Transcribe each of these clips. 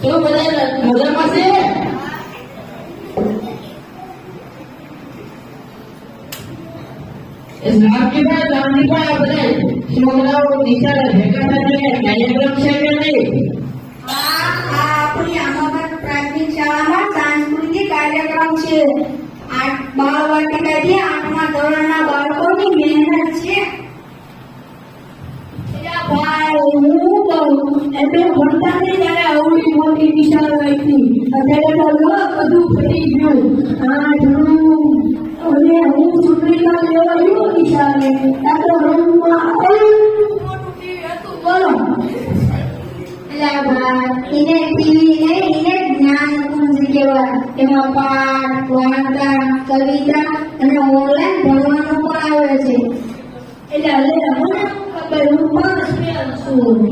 કેવું? બધા મજામાં છે નામકીભાઈ નામકીભાઈ આપણે કાર્યક્રમ છે કે નહીં? આપણી આમાબાદ આઠમા ધોરણના બાળકોની મહેનત છે. હું કહું એટલે ભણતા ને ત્યારે આવડી મોટી નિશાળ હતી અત્યારે તો બધું ફરી ગયું આ ઘણું અને હું ચૂંટણીમાં લેવા ગયો નિશાળે ત્યાં તો રૂમમાં બોલો એને ટીવી ને એને જ્ઞાન પુંજ કહેવાય એમાં પાઠ વાર્તા કવિતા અને ઓનલાઈન ભણવાનું પણ આવે છે એટલે હવે મને પણ સ્પેર છું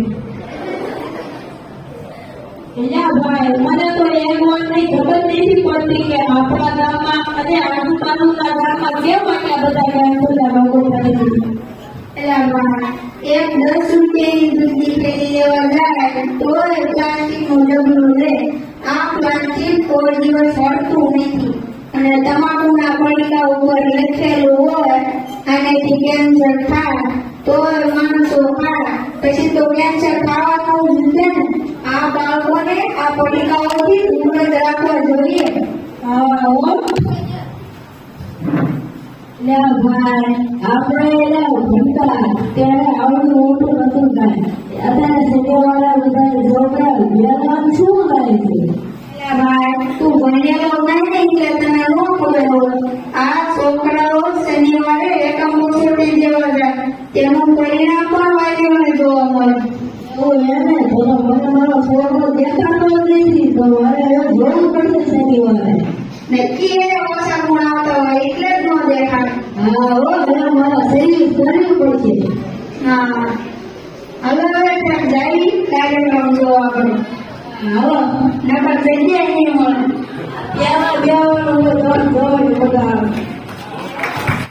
એલા ભાઈ મને તો એમ વાતની ખબર નથી પડતી કે આપણા ગામમાં અને આજુબાજુના ગામમાં કેમ આટલા બધા ગામ બધા લોકો છે એલા ભાઈ એક દસ રૂપિયાની દૂધની પેટી લેવા જાય તો એ પ્લાસ્ટિકનું ડબલું લે આ પ્લાસ્ટિક કોઈ દિવસ હટતું નથી અને તમાકુના પડીકા ઉપર લખેલું હોય, આનેથી કેન્સર થાય. તો માણસો ખાય પછી તો કેન્સર ખાવાનું છે ને. આ બાળકોને આ પડીકાઓથી દૂર જ રાખવા જોઈએ. લે આપણે એલા ભણતા ત્યારે મોટું નતું કાંઈ અત્યારે શેકવાળા બધા છોકરા શું કરે છે? ભાઈ તું ભણેલો નહીં એટલે તને ન ખબર આ છોકરાઓ તેનું પરિણામ પણ વાલીઓને જોવા મળે એને તો મને મારો છોકરો દેખાતો નથી તો મારે જોવું પડશે શનિવારે નક્કી એને ઓછા ગુણ આવતા હોય એટલે જ ન દેખાય. હા હો મારા શરીર કરવું પડશે હા. હવે હવે ત્યાં જઈ કાર્યક્રમ જોવા આપણે હાલો નકર જગ્યાએ નહીં મળે